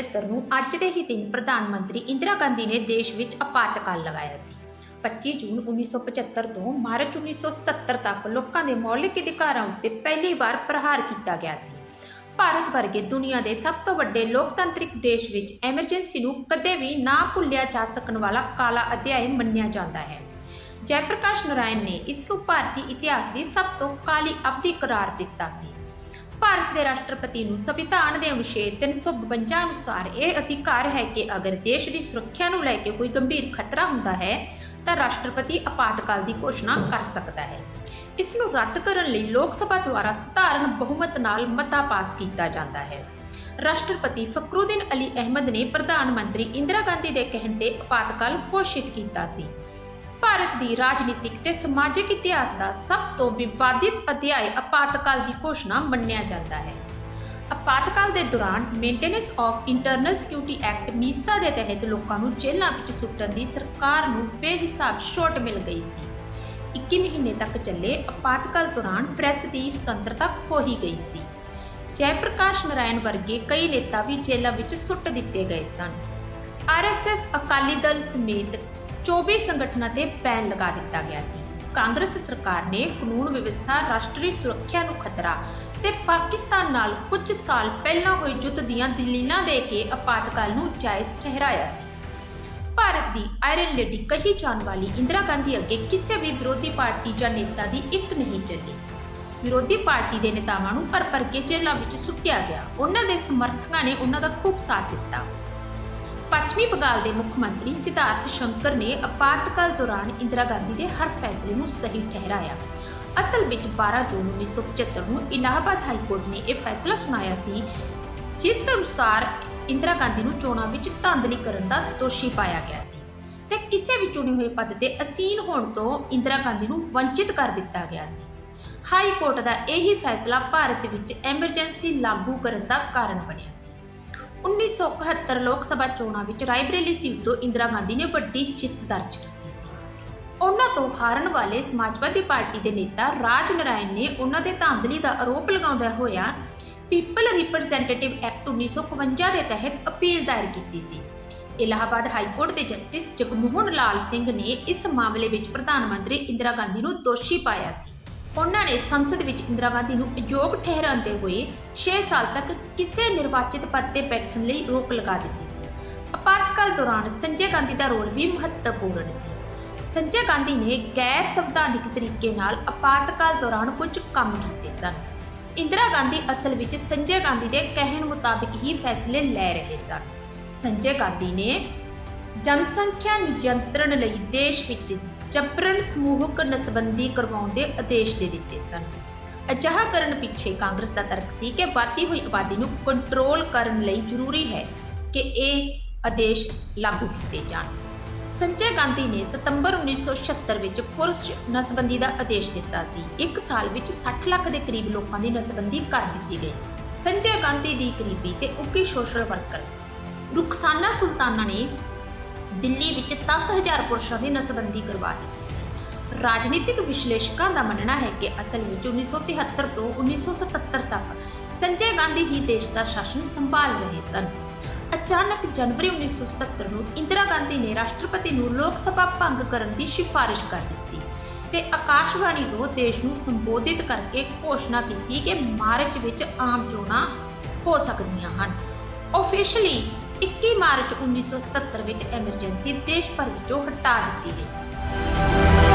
1975 ਨੂੰ ਅੱਜ ਦੇ ਹੀ ਦਿਨ ਪ੍ਰਧਾਨ ਮੰਤਰੀ ਇੰਦਰਾ ਗਾਂਧੀ ਨੇ ਦੇਸ਼ ਵਿੱਚ ਆਪਾਤਕਾਲ ਲਗਾਇਆ ਸੀ। 25 ਜੂਨ 1975 ਤੋਂ ਮਾਰਚ 1977 ਤੱਕ ਲੋਕਾਂ ਦੇ ਮੌਲਿਕ ਅਧਿਕਾਰਾਂ ਉੱਤੇ ਪਹਿਲੀ ਵਾਰ ਪ੍ਰਹਾਰ ਕੀਤਾ ਗਿਆ ਸੀ। ਭਾਰਤ ਵਰਗੇ ਦੁਨੀਆ ਦੇ ਸਭ ਤੋਂ ਵੱਡੇ ਲੋਕਤੰਤਰਿਕ ਦੇਸ਼ ਵਿੱਚ ਐਮਰਜੈਂਸੀ ਨੂੰ ਕਦੇ ਵੀ ਨਾ ਭੁੱਲਿਆ ਜਾ ਸਕਣ ਵਾਲਾ ਕਾਲਾ ਅਧਿਆਇ ਮੰਨਿਆ ਜਾਂਦਾ ਹੈ। ਜੈਪ੍ਰਕਾਸ਼ ਪ੍ਰਕਾਸ਼ ਨੇ ਇਸ ਨੂੰ ਭਾਰਤੀ ਇਤਿਹਾਸ ਦੀ ਸਭ ਤੋਂ ਕਾਲੀ ਅਵਧੀ ਕਰਾਰ ਦਿੱਤਾ ਸੀ। ਭਾਰਤ ਦੇ ਰਾਸ਼ਟਰਪਤੀ ਨੂੰ ਸੰਵਿਧਾਨ ਦੇ ਅਨੁਛੇਦ 352 ਅਨੁਸਾਰ ਇਹ ਅਧਿਕਾਰ ਹੈ ਕਿ ਅਗਰ ਦੇਸ਼ ਦੀ ਸੁਰੱਖਿਆ ਨੂੰ ਲੈ ਕੇ ਕੋਈ ਗੰਭੀਰ ਖਤਰਾ ਹੁੰਦਾ ਹੈ, ਤਾਂ ਰਾਸ਼ਟਰਪਤੀ ਆਪਾਤਕਾਲ ਦੀ ਘੋਸ਼ਣਾ ਕਰ ਸਕਦਾ ਹੈ। ਇਸ ਨੂੰ ਰੱਦ ਕਰਨ ਲਈ ਲੋਕ ਸਭਾ ਦੁਆਰਾ ਸਧਾਰਨ ਬਹੁਮਤ ਨਾਲ ਮਤਾ ਪਾਸ ਕੀਤਾ ਜਾਂਦਾ ਹੈ। ਰਾਸ਼ਟਰਪਤੀ ਫਖਰੂਦੀਨ ਅਲੀ ਅਹਿਮਦ ਨੇ ਪ੍ਰਧਾਨ ਮੰਤਰੀ ਇੰਦਰਾ ਗਾਂਧੀ ਦੇ ਕਹਿਣ ਤੇ ਆਪਾਤਕਾਲ ਘੋਸ਼ਿਤ ਕੀਤਾ ਸੀ। ਭਾਰਤ ਦੀ ਰਾਜਨੀਤਿਕ ਤੇ ਸਮਾਜਿਕ ਇਤਿਹਾਸ ਦਾ ਸਭ ਤੋਂ ਵਿਵਾਦਿਤ ਅਧਿਆਇ ਅਪਾਤਕਾਲ ਦੀ ਘੋਸ਼ਣਾ ਮੰਨਿਆ ਜਾਂਦਾ ਹੈ। ਆਪਾਤਕਾਲ ਦੇ ਦੌਰਾਨ maintenance of internal security act MISA ਦੇ ਤਹਿਤ ਲੋਕਾਂ ਨੂੰ ਜੇਲ੍ਹਾਂ ਵਿੱਚ ਸੁੱਟਣ ਦੀ ਸਰਕਾਰ ਨੂੰ ਬੇਹਿਸਾਬ ਛੋਟ ਮਿਲ ਗਈ ਸੀ। 21 ਮਹੀਨੇ ਤੱਕ ਚੱਲੇ ਆਪਾਤਕਾਲ ਦੌਰਾਨ ਪ੍ਰੈਸ ਦੀ ਸੁਤੰਤਰਤਾ ਖੋਹੀ ਗਈ ਸੀ। ਜੈਪ੍ਰਕਾਸ਼ ਨਰਾਇਣ ਵਰਗੇ ਕਈ ਨੇਤਾ ਵੀ ਜੇਲ੍ਹਾਂ ਵਿੱਚ ਸੁੱਟ ਦਿੱਤੇ ਗਏ ਸਨ। ਆਰਐਸਐਸ ਅਕਾਲੀ ਦਲ ਸਮੇਤ 24 ਸੰਗਠਨਾਂ ਤੇ ਬੈਨ ਲਗਾ ਦਿੱਤਾ ਗਿਆ ਸੀ। ਕਾਂਗਰਸ ਸਰਕਾਰ ਨੇ ਕਾਨੂੰਨ ਵਿਵਸਥਾ, ਰਾਸ਼ਟਰੀ ਸੁਰੱਖਿਆ ਨੂੰ ਖਤਰਾ ਤੇ ਪਾਕਿਸਤਾਨ ਨਾਲ ਕੁਝ ਸਾਲ ਪਹਿਲਾਂ ਹੋਏ ਯੁੱਧ ਦੀਆਂ ਦਲੀਲਾਂ ਦੇ ਕੇ ਆਪਾਤਕਾਲ ਨੂੰ ਜਾਇਜ਼ ਠਹਿਰਾਇਆ ਸੀ। ਭਾਰਤ ਦੀ ਆਇਰਨ ਲੇਡੀ ਕਹੀ ਜਾਣ ਵਾਲੀ ਇੰਦਰਾ ਗਾਂਧੀ ਅੱਗੇ ਕਿਸੇ ਵੀ ਵਿਰੋਧੀ ਪਾਰਟੀ ਜਾਂ ਨੇਤਾ ਦੀ ਇੱਕ ਨਹੀਂ ਚੱਲੀ। ਵਿਰੋਧੀ ਪਾਰਟੀ ਦੇ ਨੇਤਾਵਾਂ ਨੂੰ ਭਰ ਭਰ ਕੇ ਜੇਲ੍ਹਾਂ ਵਿੱਚ ਸੁੱਟਿਆ ਗਿਆ। ਉਹਨਾਂ ਦੇ ਸਮਰਥਕਾਂ ਨੇ ਉਹਨਾਂ ਦਾ ਖੂਬ ਸਾਥ ਦਿੱਤਾ। ਪੱਛਮੀ ਬੰਗਾਲ ਦੇ ਮੁੱਖ ਮੰਤਰੀ ਸਿਧਾਰਥ ਸ਼ੰਕਰ ਨੇ ਆਪਾਤਕਾਲ ਦੌਰਾਨ ਇੰਦਰਾ ਗਾਂਧੀ ਦੇ ਹਰ ਫੈਸਲੇ ਨੂੰ ਸਹੀ ਠਹਿਰਾਇਆ। ਅਸਲ ਵਿੱਚ 12 ਜੂਨ 1975 ਨੂੰ ਇਲਾਹਾਬਾਦ ਹਾਈ ਕੋਰਟ ਨੇ ਇਹ ਫੈਸਲਾ ਸੁਣਾਇਆ ਸੀ, ਜਿਸ ਅਨੁਸਾਰ ਇੰਦਰਾ ਗਾਂਧੀ ਨੂੰ ਚੋਣਾਂ ਵਿੱਚ ਧਾਂਦਲੀ ਕਰਨ ਦਾ ਦੋਸ਼ੀ ਪਾਇਆ ਗਿਆ ਸੀ ਤੇ ਕਿਸੇ ਵੀ ਚੁਣੇ ਹੋਏ ਪਦ ਦੇ ਅਸੀਨ ਹੋਣ ਤੋਂ ਇੰਦਰਾ ਗਾਂਧੀ ਨੂੰ ਵੰਚਿਤ ਕਰ ਦਿੱਤਾ ਗਿਆ ਸੀ। ਹਾਈ ਕੋਰਟ ਦਾ ਇਹੀ ਫੈਸਲਾ ਭਾਰਤ ਵਿੱਚ ਐਮਰਜੈਂਸੀ ਲਾਗੂ ਕਰਨ ਦਾ ਕਾਰਨ ਬਣਿਆ 1971 ਲੋਕ ਸਭਾ ਚੋਣਾਂ ਵਿੱਚ ਰਾਇਬਰੇਲੀ ਸੀਟ ਤੋਂ ਇੰਦਰਾ ਗਾਂਧੀ ਨੇ ਵੱਡੀ ਜਿੱਤ ਦਰਜ ਕੀਤੀ ਸੀ। ਉਹਨਾਂ ਤੋਂ ਹਾਰਨ ਵਾਲੇ ਸਮਾਜਵਾਦੀ ਪਾਰਟੀ ਦੇ ਨੇਤਾ ਰਾਜ ਨਾਰਾਇਣ ਨੇ ਉਹਨਾਂ ਦੇ ਧਾਂਦਲੀ ਦਾ ਆਰੋਪ ਲਗਾਉਂਦਾ ਹੋਇਆ ਪੀਪਲ ਰਿਪਰੈਜ਼ੈਂਟੇਟਿਵ ਐਕਟ 1951 ਦੇ ਤਹਿਤ ਅਪੀਲ ਦਾਇਰ ਕੀਤੀ ਸੀ। ਇਲਾਹਾਬਾਦ ਹਾਈ ਕੋਰਟ ਦੇ ਜਸਟਿਸ ਜਗਮੋਹਨ ਲਾਲ ਸਿੰਘ ਨੇ ਇਸ ਮਾਮਲੇ ਵਿੱਚ ਪ੍ਰਧਾਨ ਮੰਤਰੀ ਇੰਦਰਾ ਗਾਂਧੀ ਨੂੰ ਦੋਸ਼ੀ ਪਾਇਆ ਸੀ। ਉਹਨਾਂ ਨੇ ਸੰਸਦ ਵਿੱਚ ਇੰਦਰਾ ਗਾਂਧੀ ਨੂੰ ਅਯੋਗ ਠਹਿਰਾਉਂਦੇ ਹੋਏ 6 ਸਾਲ ਤੱਕ ਕਿਸੇ ਨਿਰਵਾਚਿਤ ਪਦ ਤੇ ਬੈਠਣ ਲਈ ਰੋਕ ਲਗਾ ਦਿੱਤੀ ਸੀ। ਆਪਾਤਕਾਲ ਦੌਰਾਨ ਸੰਜੇ ਗਾਂਧੀ ਦਾ ਰੋਲ ਵੀ ਮਹੱਤਵਪੂਰਨ ਸੀ। ਸੰਜੇ ਗਾਂਧੀ ਨੇ ਗੈਰ ਸੰਵਿਧਾਨਿਕ ਤਰੀਕੇ ਨਾਲ ਆਪਾਤਕਾਲ ਦੌਰਾਨ ਕੁਝ ਕੰਮ ਕੀਤੇ ਸਨ। ਇੰਦਰਾ ਗਾਂਧੀ ਅਸਲ ਵਿੱਚ ਸੰਜੇ ਗਾਂਧੀ ਦੇ ਕਹਿਣ ਮੁਤਾਬਿਕ ਹੀ ਫੈਸਲੇ ਲੈ ਰਹੇ ਸਨ। ਸੰਜੇ ਗਾਂਧੀ ਨੇ ਜਨਸੰਖਿਆ ਨਿਯੰਤਰਣ ਲਈ ਦੇਸ਼ ਵਿੱਚ ਜਬਰਨ ਸਮੂਹਕ ਨਸਬੰਦੀ ਕਰਵਾਉਣ ਦੇ ਆਦੇਸ਼ ਦੇ ਦਿੱਤੇ ਸਨ। ਅਜਿਹਾ ਕਰਨ ਪਿੱਛੇ ਕਾਂਗਰਸ ਦਾ ਤਰਕ ਸੀ ਕਿ ਵਧਦੀ ਹੋਈ ਆਬਾਦੀ ਨੂੰ ਕੰਟਰੋਲ ਕਰਨ ਲਈ ਜ਼ਰੂਰੀ ਹੈ ਕਿ ਇਹ ਆਦੇਸ਼ ਲਾਗੂ ਕੀਤੇ ਜਾਣ। ਸੰਜੇ ਗਾਂਧੀ ਨੇ ਸਤੰਬਰ 1976 ਵਿੱਚ ਪੁਰਸ਼ ਨਸਬੰਦੀ ਦਾ ਆਦੇਸ਼ ਦਿੱਤਾ ਸੀ। ਇੱਕ ਸਾਲ ਵਿੱਚ 60 ਲੱਖ ਦੇ ਕਰੀਬ ਲੋਕਾਂ ਦੀ ਨਸਬੰਦੀ ਕਰ ਦਿੱਤੀ ਗਈ। ਸੰਜੇ ਗਾਂਧੀ ਦੀ ਕਰੀਬੀ ਤੇ ਉੱਗੀ ਸੋਸ਼ਲ ਵਰਕਰ ਰੁਖਸਾਨਾ ਸੁਲਤਾਨਾ ਨੇ ਦਿੱਲੀ ਵਿੱਚ 10000 ਪੁਰਸ਼ਾਂ ਦੀ ਨਸਬੰਦੀ ਕਰਵਾ ਦਿੱਤੀ। ਰਾਜਨੀਤਿਕ ਵਿਸ਼ਲੇਸ਼ਕਾਂ ਦਾ ਮੰਨਣਾ ਹੈ ਕਿ ਅਸਲ ਵਿੱਚ 1973 ਤੋਂ 1977 ਤੱਕ ਸੰਜੇ ਗਾਂਧੀ ਹੀ ਦੇਸ਼ ਦਾ ਸ਼ਾਸਨ ਸੰਭਾਲ ਰਹੇ ਸਨ। ਅਚਾਨਕ ਜਨਵਰੀ 1977 ਨੂੰ ਇੰਦਰਾ ਗਾਂਧੀ ਨੇ ਰਾਸ਼ਟਰਪਤੀ ਨੂੰ ਲੋਕ ਸਭਾ ਭੰਗ ਕਰਨ ਦੀ ਸਿਫਾਰਿਸ਼ ਕਰ ਦਿੱਤੀ ਤੇ ਆਕਾਸ਼ਵਾਣੀ ਤੋਂ ਦੇਸ਼ ਨੂੰ ਸੰਬੋਧਿਤ ਕਰਕੇ ਘੋਸ਼ਣਾ ਕੀਤੀ ਕਿ ਮਾਰਚ ਵਿੱਚ ਆਮ ਚੋਣਾਂ ਹੋ ਸਕਦੀਆਂ ਹਨ। ਆਫੀਸ਼ੀਅਲੀ 21 ਮਾਰਚ 1977 ਵਿੱਚ ਐਮਰਜੈਂਸੀ ਦੇਸ਼ ਭਰ ਵਿੱਚੋਂ ਹਟਾ ਦਿੱਤੀ ਗਈ।